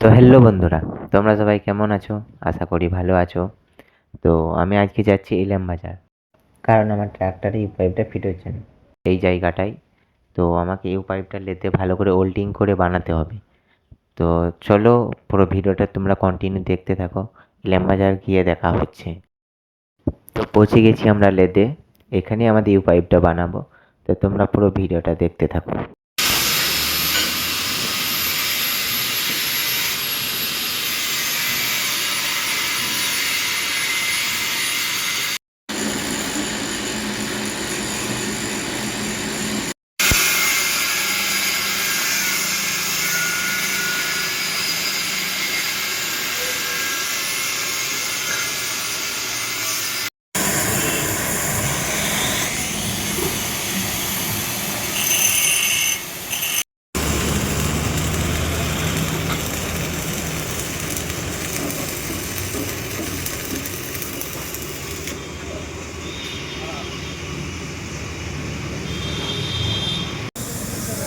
তো হ্যালো বন্ধুরা, তোমরা সবাই কেমন আছো? আশা করি ভালো আছো। তো আমি আজকে যাচ্ছি ইলাম বাজার, কারণ আমার ট্র্যাক্টরে ইউ পাইপটা ফিট হচ্ছে না। এই জায়গাটায় তো আমাকে ইউ পাইপটা লেতে ভালো করে ওল্ডিং করে বানাতে হবে। তো চলো পুরো ভিডিওটা তোমরা কন্টিনিউ দেখতে থাকো, ইলাম বাজার গিয়ে দেখা হচ্ছে। তো পৌঁছে গেছি আমরা লেদে এখানে আমাদের ইউ পাইপটা বানাবো। তো তোমরা পুরো ভিডিওটা দেখতে থাকো।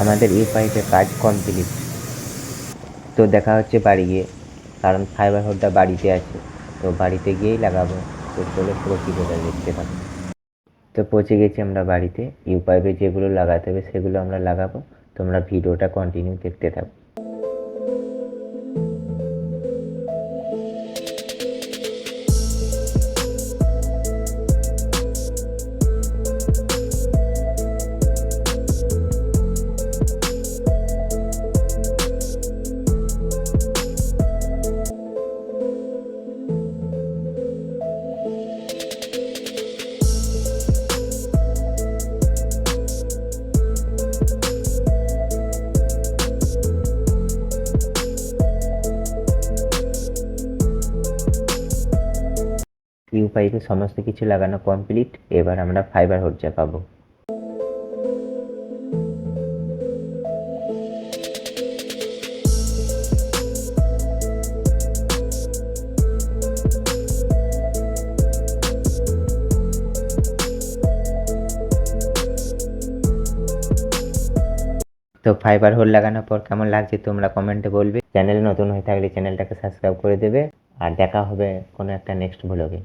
আমাদের এই পাইপের কাজ কমপ্লিট তো দেখা হচ্ছে বাড়ি গিয়ে, কারণ ফাইবার হোডটা বাড়িতে আছে। তো বাড়িতে গিয়েই লাগাবো। তো চলো পুরো ভিডিওটা দেখতে পাবো তো পচে গেছি আমরা বাড়িতে। ইউ পাইপে যেগুলো লাগাতে হবে সেগুলো আমরা লাগাবো। তোমরা ভিডিওটা কন্টিনিউ দেখতে থাকো। ইউ পাইপে সমস্ত কিছু লাগানো কমপ্লিট এবার আমরা ফাইবার হোড চাপাবো তো ফাইবার হোল লাগানোর পর কেমন লাগছে তোমরা কমেন্টে বলবে। চ্যানেল নতুন হয়ে থাকলে চ্যানেলটাকে সাবস্ক্রাইব করে দেবে। আর দেখা হবে কোনো একটা নেক্সট ব্লগে